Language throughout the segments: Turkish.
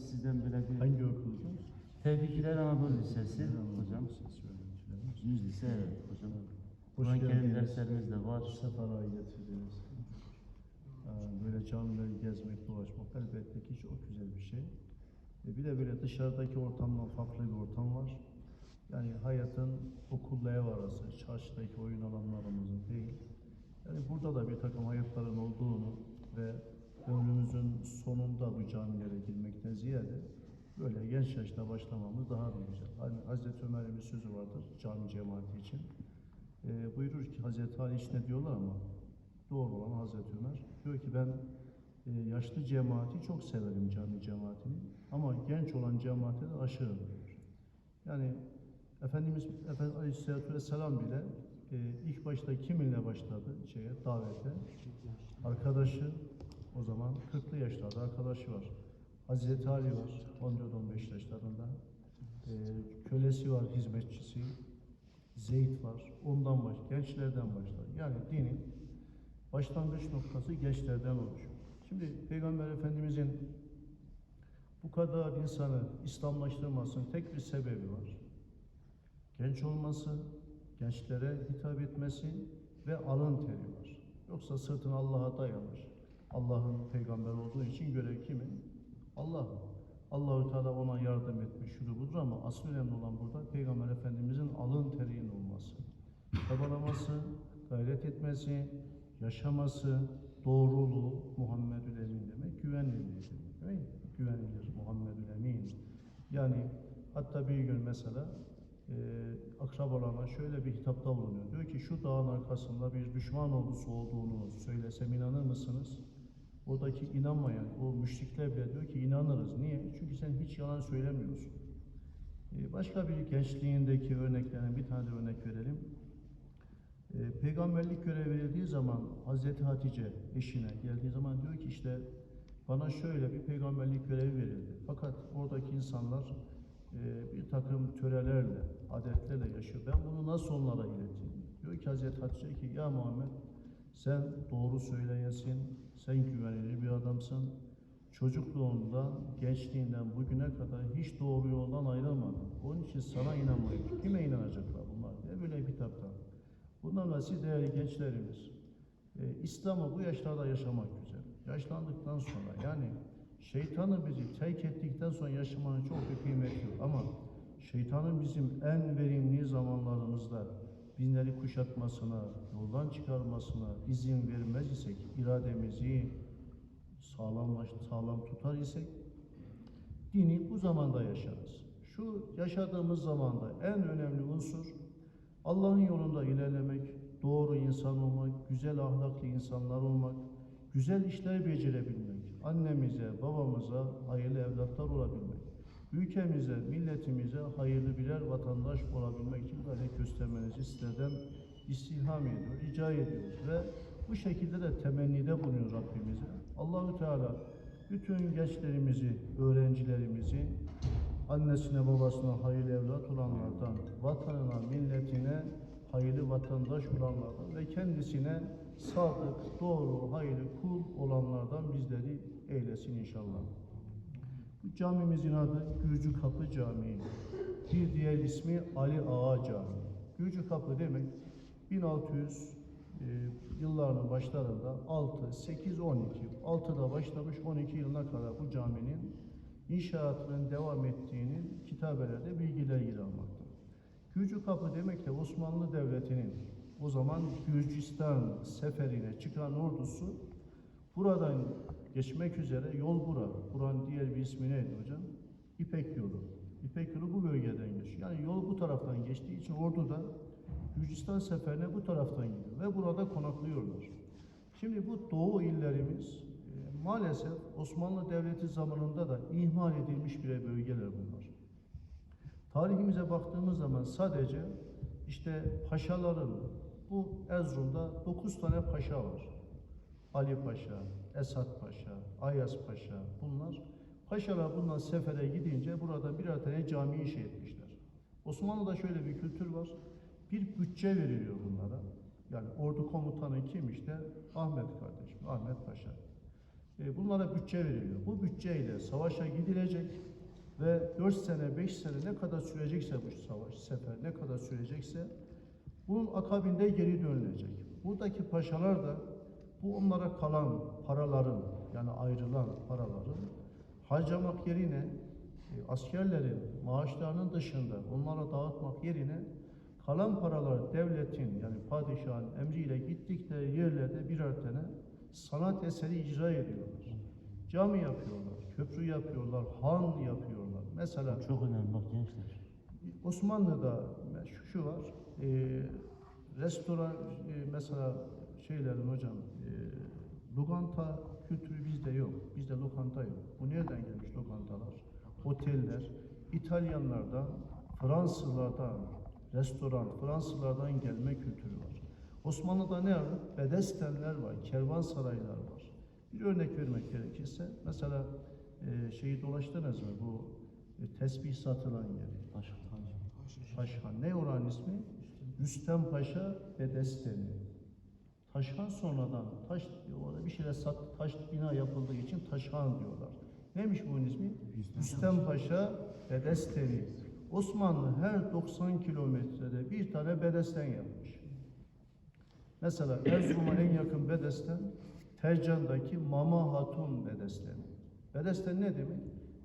biz sizden böyle bir Hangi okuldu? Tevfikler Anadolu Lisesi hocam. Yüz lise evet hocam. Kur'an-ı Kerim derslerimiz de var. Seferaya getirdiniz. Ee, Böyle camileri gezmek, dolaşmak elbette ki çok güzel bir şey. E, Bir de böyle dışarıdaki ortamdan farklı bir ortam var. Yani hayatın okulla ev arası, çarşıdaki oyun alanlarımızın değil. Yani burada da bir takım hayatların olduğunu ve ömrümüzün sonunda bu camilere girmekten ziyade böyle genç yaşta başlamamız daha bir güzel. Hani Hazreti Ömer'in bir sözü vardır cami cemaati için. E, buyurur ki Hazreti Ali içine diyorlar ama doğru olan Hazreti Ömer. Diyor ki ben e, yaşlı cemaati çok severim cami cemaatini ama genç olan cemaate de aşığım diyor. Yani Efendimiz Efendimiz Aleyhisselatü Vesselam bile e, ilk başta kiminle başladı şeye davete? Arkadaşı o zaman 40'lı yaşlarda arkadaşı var. Hazreti Ali var 14-15 yaşlarında. E, kölesi var, hizmetçisi. Zeyd var. Ondan baş, gençlerden başlar. Yani dinin başlangıç noktası gençlerden oluşuyor. Şimdi Peygamber Efendimizin bu kadar insanı İslamlaştırmasının tek bir sebebi var. Genç olması, gençlere hitap etmesi ve alın teri var. Yoksa sırtını Allah'a dayamış. Allah'ın peygamber olduğu için görev kimin? Allah. Allahü Teala ona yardım etmiş, şudur budur ama asıl önemli olan burada Peygamber Efendimizin alın terinin olması. Çabalaması, gayret etmesi, yaşaması, doğruluğu Muhammedül Emin demek, güvenilirliği demek. Değil mi? Güvenilir Muhammedül Emin. Yani hatta bir gün mesela e, akrabalarına şöyle bir hitapta bulunuyor. Diyor ki şu dağın arkasında bir düşman ordusu olduğunu söylesem inanır mısınız? Oradaki inanmayan o müşrikler bile diyor ki inanırız. Niye? Çünkü sen hiç yalan söylemiyorsun. E, başka bir gençliğindeki örneklerine bir tane örnek verelim. E, peygamberlik görevi verildiği zaman Hazreti Hatice eşine geldiği zaman diyor ki işte bana şöyle bir peygamberlik görevi verildi. Fakat oradaki insanlar e, bir takım törelerle, adetlerle yaşıyor. Ben bunu nasıl onlara ileteyim? Diyor ki Hazreti Hatice ki ya Muhammed sen doğru söyleyesin, sen güvenilir bir adamsın. Çocukluğundan, gençliğinden bugüne kadar hiç doğru yoldan ayrılmadın. Onun için sana inanmayın. Kime inanacaklar bunlar diye böyle bir kitapta. Bundan da siz değerli gençlerimiz, e, İslam'ı bu yaşlarda yaşamak güzel. Yaşlandıktan sonra yani şeytanı bizi terk ettikten sonra yaşamanın çok bir kıymeti yok. Ama şeytanın bizim en verimli zamanlarımızda bizleri kuşatmasına, yoldan çıkarmasına izin vermez isek, irademizi sağlamlaş, sağlam tutar isek, dini bu zamanda yaşarız. Şu yaşadığımız zamanda en önemli unsur Allah'ın yolunda ilerlemek, doğru insan olmak, güzel ahlaklı insanlar olmak, güzel işler becerebilmek, annemize, babamıza hayırlı evlatlar olabilmek, ülkemize, milletimize hayırlı birer vatandaş olabilmek için gayret göstermenizi sizlerden istirham ediyor, rica ediyoruz ve bu şekilde de temennide bulunuyor Rabbimize. Allahü Teala bütün gençlerimizi, öğrencilerimizi annesine babasına hayırlı evlat olanlardan, vatanına, milletine hayırlı vatandaş olanlardan ve kendisine sadık, doğru, hayırlı kul olanlardan bizleri eylesin inşallah. Bu camimizin adı Gürcü Kapı Camii. Bir diğer ismi Ali Ağa Camii. Gürcü Kapı demek 1600 e, yıllarının başlarında 6, 8, 12, 6'da başlamış 12 yılına kadar bu caminin inşaatının devam ettiğinin kitabelerde bilgiler yer almakta. Gürcü Kapı demek de Osmanlı Devleti'nin o zaman Gürcistan seferine çıkan ordusu buradan geçmek üzere yol bura. Buranın ismi neydi hocam? İpek yolu. İpek yolu bu bölgeden geçiyor. Yani yol bu taraftan geçtiği için ordu da Gürcistan seferine bu taraftan gidiyor ve burada konaklıyorlar. Şimdi bu doğu illerimiz e, maalesef Osmanlı Devleti zamanında da ihmal edilmiş birer bölgeler bunlar. Tarihimize baktığımız zaman sadece işte paşaların bu Erzurum'da 9 tane paşa var. Ali Paşa, Esat Paşa, Ayas Paşa bunlar. Paşalar bundan sefere gidince burada birer tane cami inşa etmişler. Osmanlı'da şöyle bir kültür var. Bir bütçe veriliyor bunlara. Yani ordu komutanı kim işte? Ahmet kardeşim, Ahmet Paşa. E, bunlara bütçe veriliyor. Bu bütçeyle savaşa gidilecek ve 4 sene, 5 sene ne kadar sürecekse bu savaş, sefer ne kadar sürecekse bunun akabinde geri dönülecek. Buradaki paşalar da bu onlara kalan paraların yani ayrılan paraların harcamak yerine e, askerlerin maaşlarının dışında onlara dağıtmak yerine kalan paralar devletin yani padişahın emriyle gittikleri yerlerde birer tane sanat eseri icra ediyorlar. Cami yapıyorlar, köprü yapıyorlar, han yapıyorlar. Mesela Çok önemli bak gençler. Osmanlı'da şu, şu var, e, restoran e, mesela şeylerin hocam, e, lokanta kültürü bizde yok. Bizde lokanta yok. Bu nereden gelmiş lokantalar? Oteller, İtalyanlardan, Fransızlardan, restoran, Fransızlardan gelme kültürü var. Osmanlı'da ne var? Bedestenler var, kervansaraylar var. Bir örnek vermek gerekirse, mesela e, şeyi dolaştınız mı? Bu e, tesbih satılan yeri. Başka tacı. Taşhan. Ne oranın ismi? Rüstem Paşa Bedesteni. Taşhan sonradan, taş, orada bir şeyler sat, taş bina yapıldığı için Taşhan diyorlar. Neymiş bunun ismi? Rüstem Paşa Bedesteni. Osmanlı her 90 kilometrede bir tane bedesten yapmış. Mesela Erzurum'a en yakın bedesten Tercan'daki Mama Hatun bedesteni. Bedesten ne demek?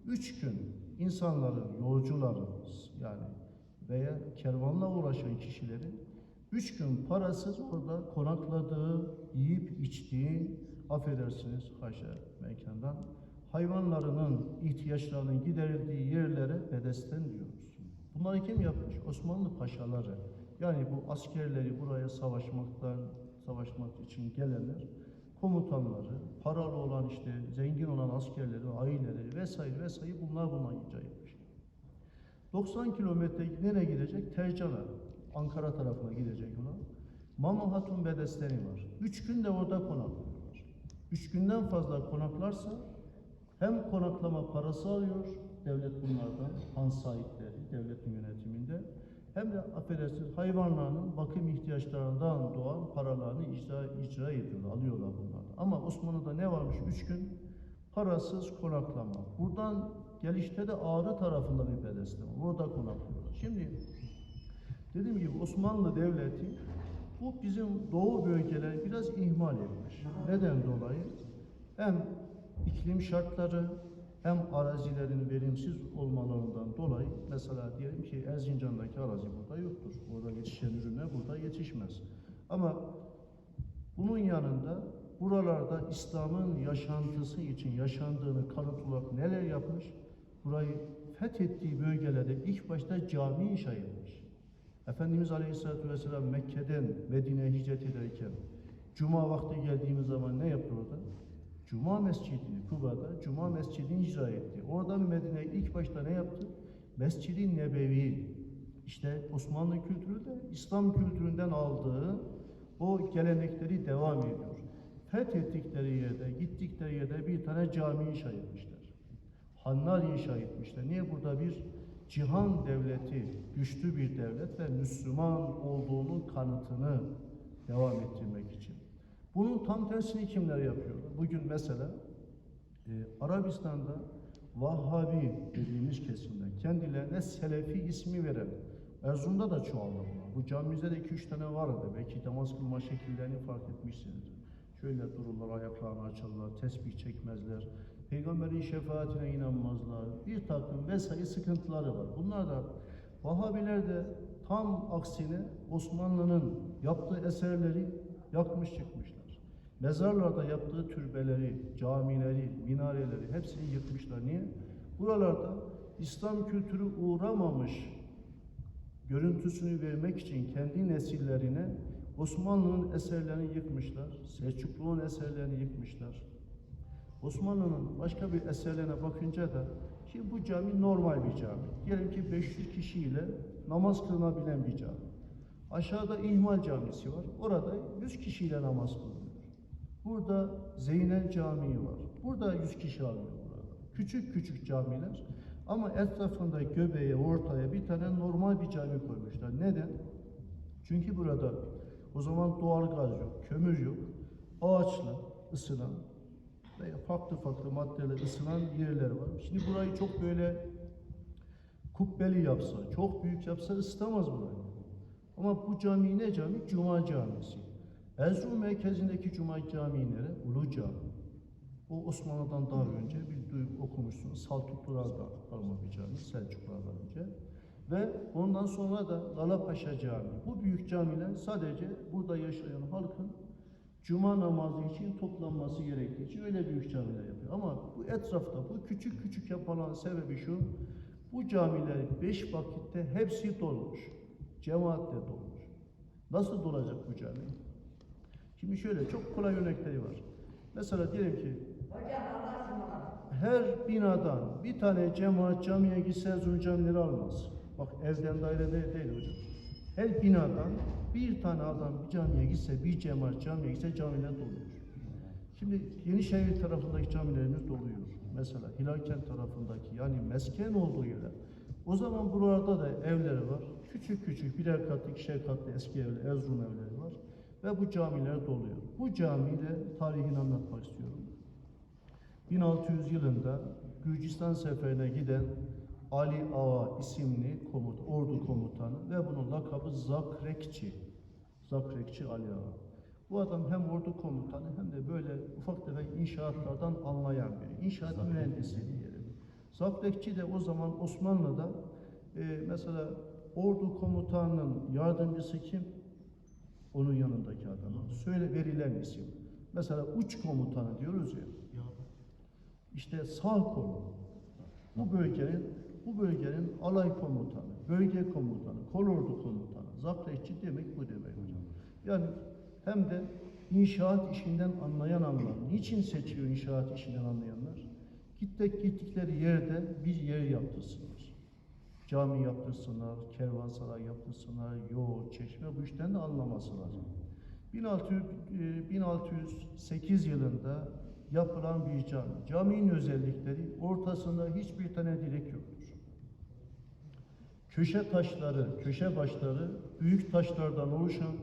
Üç gün insanların, yolcuların yani veya kervanla uğraşan kişilerin üç gün parasız orada konakladığı, yiyip içtiği, affedersiniz haşa mekandan, hayvanlarının ihtiyaçlarının giderildiği yerlere bedesten diyoruz. Bunları kim yapmış? Osmanlı paşaları. Yani bu askerleri buraya savaşmaktan, savaşmak için gelenler, komutanları, paralı olan işte zengin olan askerleri, aileleri vesaire vesaire bunlar buna etmiş. 90 kilometre nereye gidecek? Tercan'a, Ankara tarafına gidecek ona. Mama Hatun Bedesteni var. Üç gün de orada konaklıyorlar. Üç günden fazla konaklarsa hem konaklama parası alıyor devlet bunlardan, han sahipleri, devletin yönetiminde hem de affedersiniz hayvanlarının bakım ihtiyaçlarından doğan paralarını icra, icra ediyorlar, alıyorlar bunlardan. Ama Osmanlı'da ne varmış? Üç gün parasız konaklama. Buradan gelişte de Ağrı tarafında bir bedesten var. Orada konaklıyorlar. Şimdi dediğim gibi Osmanlı Devleti bu bizim doğu bölgeleri biraz ihmal etmiş. Neden dolayı? Hem iklim şartları hem arazilerin verimsiz olmalarından dolayı mesela diyelim ki Erzincan'daki arazi burada yoktur. Orada yetişen ürünler burada yetişmez. Ama bunun yanında buralarda İslam'ın yaşantısı için yaşandığını kanıt olarak neler yapmış? Burayı fethettiği bölgelerde ilk başta cami inşa etmiş. Efendimiz Aleyhisselatü Vesselam Mekke'den Medine'ye hicret ederken Cuma vakti geldiğimiz zaman ne yaptı orada? Cuma mescidini Kuba'da Cuma mescidini icra etti. Oradan Medine'ye ilk başta ne yaptı? Mescid-i Nebevi. İşte Osmanlı kültürü de İslam kültüründen aldığı o gelenekleri devam ediyor. Fethettikleri yerde, gittikleri yerde bir tane cami inşa etmişler. Hanlar inşa etmişler. Niye burada bir cihan devleti, güçlü bir devlet ve Müslüman olduğunun kanıtını devam ettirmek için. Bunun tam tersini kimler yapıyorlar? Bugün mesela e, Arabistan'da Vahhabi dediğimiz kesimler kendilerine Selefi ismi veren Erzurum'da da çoğaldı bunlar. Bu camimizde de 2-3 tane vardı. Belki namaz kılma şekillerini fark etmişsinizdir. Şöyle dururlar, ayaklarını açarlar, tesbih çekmezler. Peygamberin şefaatine inanmazlar. Bir takım vesaire sıkıntıları var. Bunlar da Vahabiler de tam aksine Osmanlı'nın yaptığı eserleri yakmış çıkmışlar. Mezarlarda yaptığı türbeleri, camileri, minareleri hepsini yıkmışlar. Niye? Buralarda İslam kültürü uğramamış görüntüsünü vermek için kendi nesillerine Osmanlı'nın eserlerini yıkmışlar. Selçuklu'nun eserlerini yıkmışlar. Osmanlı'nın başka bir eserlerine bakınca da ki bu cami normal bir cami. Diyelim ki 500 kişiyle namaz kılınabilen bir cami. Aşağıda İhmal Camisi var. Orada 100 kişiyle namaz kılınıyor. Burada Zeynel Camii var. Burada 100 kişi alıyor. Küçük küçük camiler ama etrafında göbeğe, ortaya bir tane normal bir cami koymuşlar. Neden? Çünkü burada o zaman doğal gaz yok, kömür yok, ağaçla ısınan veya farklı farklı maddeler ısınan yerler var. Şimdi burayı çok böyle kubbeli yapsa, çok büyük yapsa ısıtamaz burayı. Ama bu cami ne cami? Cuma camisi. Erzurum merkezindeki Cuma Camii nere? Ulu Cami. O Osmanlı'dan daha önce bir duyup okumuşsunuz. Saltuklulardan kalma bir cami, Selçuklulardan önce. Ve ondan sonra da Lalapaşa Camii. Bu büyük camiler sadece burada yaşayan halkın Cuma namazı için toplanması gerektiği için öyle büyük camiler yapıyor. Ama bu etrafta bu küçük küçük yapılan sebebi şu, bu camiler beş vakitte hepsi dolmuş. Cemaatle dolmuş. Nasıl dolacak bu cami? Şimdi şöyle çok kolay örnekleri var. Mesela diyelim ki her binadan bir tane cemaat camiye gitse Erzurum camileri almaz. Bak evden dairede değil hocam. Her binadan bir tane adam bir camiye gitse, bir cemaat camiye gitse camiler doluyor. Şimdi Yenişehir tarafındaki camilerimiz doluyor. Mesela Hilalkent tarafındaki yani mesken olduğu yerler. O zaman buralarda da evleri var. Küçük küçük birer katlı, ikişer katlı eski evler, Erzurum evleri var. Ve bu camiler doluyor. Bu camide tarihini anlatmak istiyorum. 1600 yılında Gürcistan seferine giden Ali Ağa isimli komut, ordu komutanı ve bunun lakabı Zakrekçi. Zakrekçi Ali Ağa. Bu adam hem ordu komutanı hem de böyle ufak tefek inşaatlardan anlayan biri. İnşaat Zakrekçi. mühendisi diyelim. Zakrekçi de o zaman Osmanlı'da e, mesela ordu komutanının yardımcısı kim? Onun yanındaki adam. Söyle verilen isim. Mesela uç komutanı diyoruz ya. İşte sağ kolu. Bu bölgenin bu bölgenin alay komutanı, bölge komutanı, kolordu komutanı, zapretçi demek bu demek hocam. Yani hem de inşaat işinden anlayan anlar. Niçin seçiyor inşaat işinden anlayanlar? Gittik gittikleri yerde bir yer yaptırsınlar. Cami yaptırsınlar, kervansaray yaptırsınlar, yol, çeşme bu işten de anlaması lazım. 1600, e, 1608 yılında yapılan bir cami. Caminin özellikleri ortasında hiçbir tane direk yoktur. Köşe taşları, köşe başları büyük taşlardan oluşan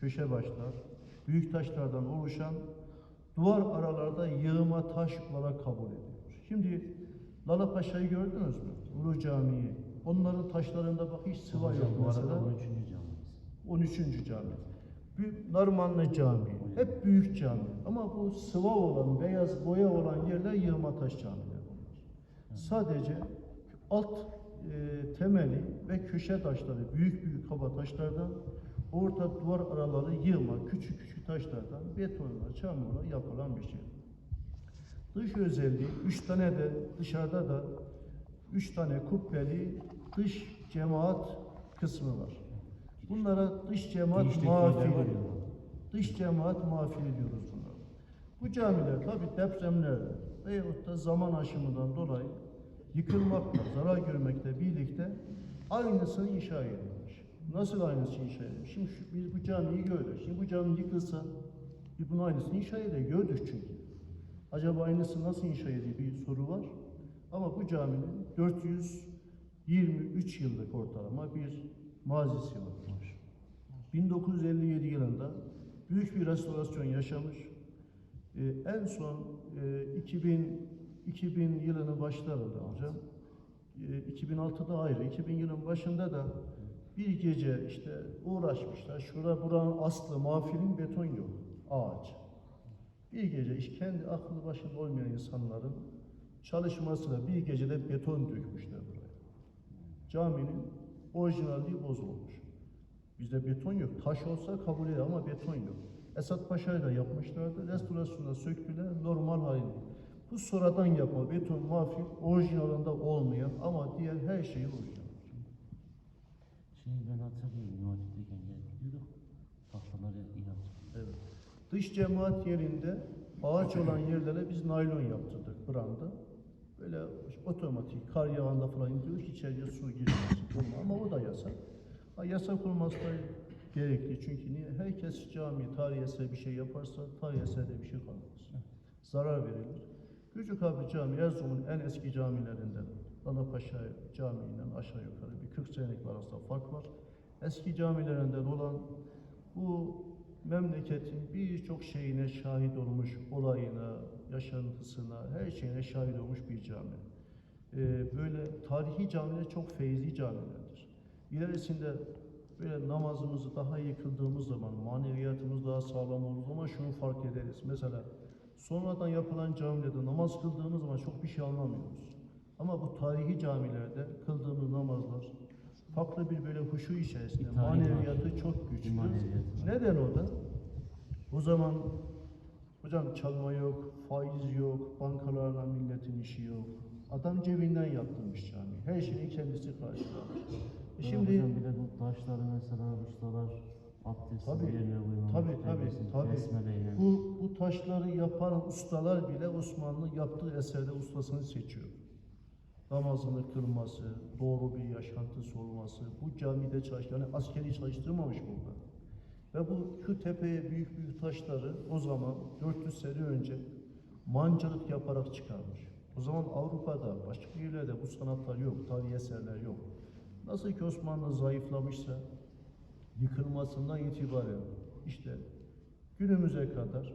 köşe başlar, büyük taşlardan oluşan duvar aralarda yığıma taş olarak kabul edilir. Şimdi Lala Paşa'yı gördünüz mü? Ulu Camii'yi. Onların taşlarında bak hiç sıva yok Hocam arada mesela. 13. camimiz. 13. cami. Narmanlı Camii. Hep büyük cami. Ama bu sıva olan, beyaz boya olan yerler yığma taş camiler. Sadece alt e, temeli ve köşe taşları, büyük büyük kaba taşlardan, orta duvar araları yığma, küçük küçük taşlardan, betonla, çamurla yapılan bir şey. Dış özelliği, üç tane de dışarıda da üç tane kubbeli dış cemaat kısmı var. Bunlara dış cemaat mafili diyoruz. Dış cemaat mafili diyoruz bunlara. Bu camiler tabi depremlerle veyahut da zaman aşımından dolayı yıkılmakla, zarar görmekle birlikte aynısını inşa edilmiş. Nasıl aynısı inşa edilmiş? Şimdi şu, biz bu camiyi gördük. Şimdi bu cami yıkılsa biz bunun aynısını inşa edelim. Gördük çünkü. Acaba aynısı nasıl inşa edilir bir soru var. Ama bu caminin 423 yıllık ortalama bir mazisi var. 1957 yılında büyük bir restorasyon yaşamış. Ee, en son e, 2000 2000 yılının başlarında hocam. E, 2006'da ayrı. 2000 yılın başında da bir gece işte uğraşmışlar. Şurada buranın aslı mafilin beton yok. Ağaç. Bir gece iş kendi aklı başında olmayan insanların çalışmasıyla bir gecede beton dökmüşler buraya. Caminin orijinalliği bozulmuş. Bizde beton yok. Taş olsa kabul eder ama beton yok. Esat Paşa'yla yapmışlardı. Restorasyonda söktüler. Normal halinde. Bu sonradan yapma beton mafil orijinalinde olmayan ama diğer her şeyi orijinal. Şey ben hatırlıyorum üniversitedeyken geliyorduk. Tahtaları iyi yaptık. Evet. Dış cemaat yerinde ağaç olan yerlere biz naylon yaptırdık branda. Böyle otomatik kar yağında falan indiriyoruz ki içeriye su girmesin. Ama o da yasak. Ha, yasak olması da gerekli çünkü niye? Herkes cami, tarih bir şey yaparsa tarih eserde bir şey kalmaz. Zarar verilir. Küçük abi Cami Erzurum'un en eski camilerinden. Lalapaşa Camii'nden aşağı yukarı bir 40 senelik arasında fark var. Eski camilerinden olan bu memleketin birçok şeyine şahit olmuş, olayına, yaşantısına, her şeyine şahit olmuş bir cami. Ee, böyle tarihi camiler çok feyizli camilerdir. İlerisinde böyle namazımızı daha iyi kıldığımız zaman, maneviyatımız daha sağlam olduğu zaman şunu fark ederiz. Mesela sonradan yapılan camilerde namaz kıldığımız zaman çok bir şey anlamıyoruz. Ama bu tarihi camilerde kıldığımız namazlar farklı bir böyle huşu içerisinde, Bir tarihi var. maneviyatı çok güçlü. maneviyatı. Neden o da? O zaman hocam çalma yok, faiz yok, bankalarla milletin işi yok. Adam cebinden yaptırmış cami. Her şeyi kendisi karşılamış. E Şimdi şimdi hocam bir de bu taşları mesela ustalar abdestsiz Tabii, yerine tabii, tabii, tabii. besmeleyle. bu, bu taşları yapan ustalar bile Osmanlı yaptığı eserde ustasını seçiyor. Namazını kılması, doğru bir yaşantısı olması, bu camide çalış, yani askeri çalıştırmamış burada. Ve bu şu tepeye büyük büyük taşları o zaman 400 sene önce mancılık yaparak çıkarmış. O zaman Avrupa'da, başka yerlerde bu sanatlar yok, tarihi eserler yok. Nasıl ki Osmanlı zayıflamışsa, yıkılmasından itibaren işte günümüze kadar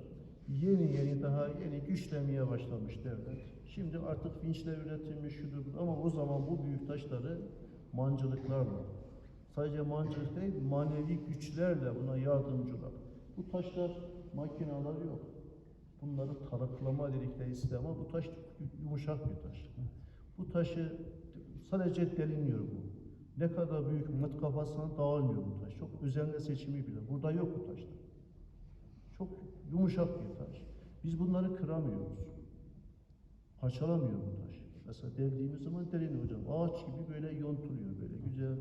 yeni yeni daha yeni güçlenmeye başlamış devlet. Şimdi artık vinçler üretilmiş şudur ama o zaman bu büyük taşları mancılıklarla sadece mancılık değil manevi güçlerle buna yardımcılar. Bu taşlar makineler yok. Bunları taraklama dedikleri sistem ama bu taş yumuşak bir taş. Bu taşı sadece deliniyor bu. Ne kadar büyük mıt kafasına dağılmıyor bu taş. Çok özenle seçimi bile. Burada yok bu taşlar. Çok yumuşak bir taş. Biz bunları kıramıyoruz. Parçalamıyor bu taş. Mesela deldiğimiz zaman deliniyor hocam. Ağaç gibi böyle yontuluyor böyle güzel.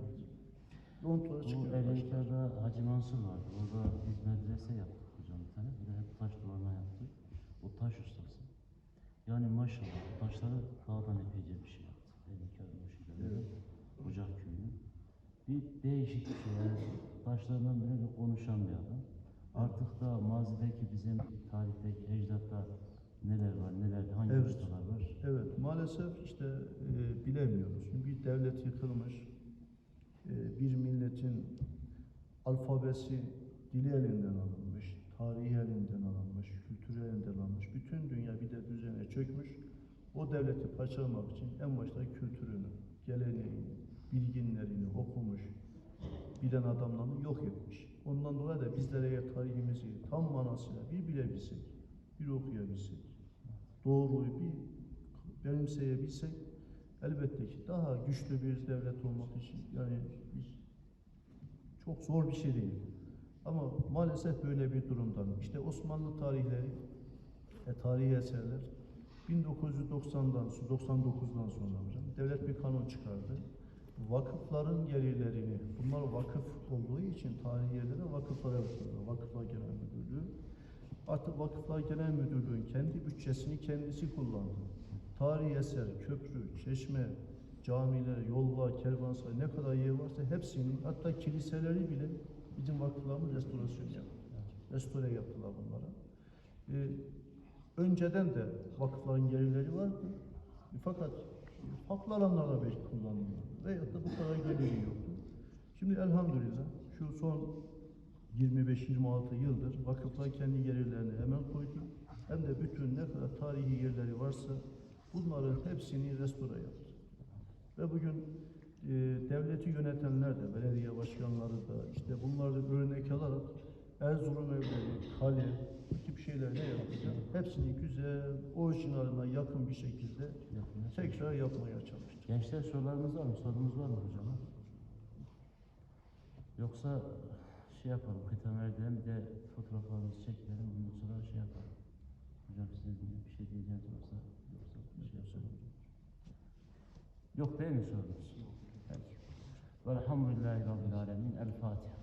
Yontula Bu çıkıyor. taşlar. Erenka'da Hacı Mansur vardı. Orada biz medrese yaptık hocam bir tane. Bir de hep taş duvarına yaptık. O taş ustası. Yani maşallah bu taşları dağdan epeyce bir şey yaptı. Erenka'da o şekilde. Ocak köyünün. Bir değişik bir şey yani. Taşlarından biri de konuşan bir adam. Artık da mazideki bizim tarihteki ecdatta neler var, neler, hangi Evet. ustalar var? Evet, maalesef işte e, bilemiyoruz. Çünkü bir devlet yıkılmış, e, bir milletin alfabesi dili elinden alınmış, tarihi elinden alınmış, kültürü elinden alınmış. Bütün dünya bir de düzene çökmüş. O devleti parçalamak için en başta kültürünü, geleneğini, bilginlerini okumuş, bilen adamlarını yok etmiş. Ondan dolayı da bizlere tarihimizi tam manasıyla bir bilebilsek, bir okuyabilsek, doğruyu bir benimseyebilsek elbette ki daha güçlü bir devlet olmak için yani çok zor bir şey değil. Ama maalesef böyle bir durumdan. İşte Osmanlı tarihleri ve tarihi eserler 1990'dan sonra 99'dan sonra hocam devlet bir kanun çıkardı. Vakıfların gelirlerini, bunlar vakıf olduğu için tarihi yerlere vakıflara yapıyorlar. Vakıflar Genel Müdürlüğü. Artık Vakıflar Genel Müdürlüğü'nün kendi bütçesini kendisi kullandı. Tarihi eser, köprü, çeşme, camiler, yollar, kervansaray ne kadar yer varsa hepsini hatta kiliseleri bile bizim vakıflarımız restorasyon yaptı. Restore yaptılar bunlara. Ee, önceden de vakıfların gelirleri vardı. Fakat farklı alanlarda belki kullanılıyor. Veyahut da bu kadar geliri yoktu. Şimdi elhamdülillah şu son 25-26 yıldır vakıflar kendi gelirlerini hemen koydu. Hem de bütün ne kadar tarihi yerleri varsa bunların hepsini restore yaptı. Ve bugün e, devleti yönetenler de, belediye başkanları da işte bunları örnek alarak Erzurum evleri, kale, bu tip şeyler ne yapacak? Hepsini güzel, orijinaline yakın bir şekilde Yapmaya tekrar yapmaya çalıştı. Gençler sorularınız var mı? Sorunuz var mı hocama? Yoksa şey yapalım, kıtam verdiğim bir de fotoğraflarınızı çekelim, ondan sonra şey yapalım. Hocam sizin bir şey diyeceğiniz varsa, yoksa bir şey yapalım. Yok değil mi sorunuz? Peki. Velhamdülillahi Rabbil Alemin. El Fatiha.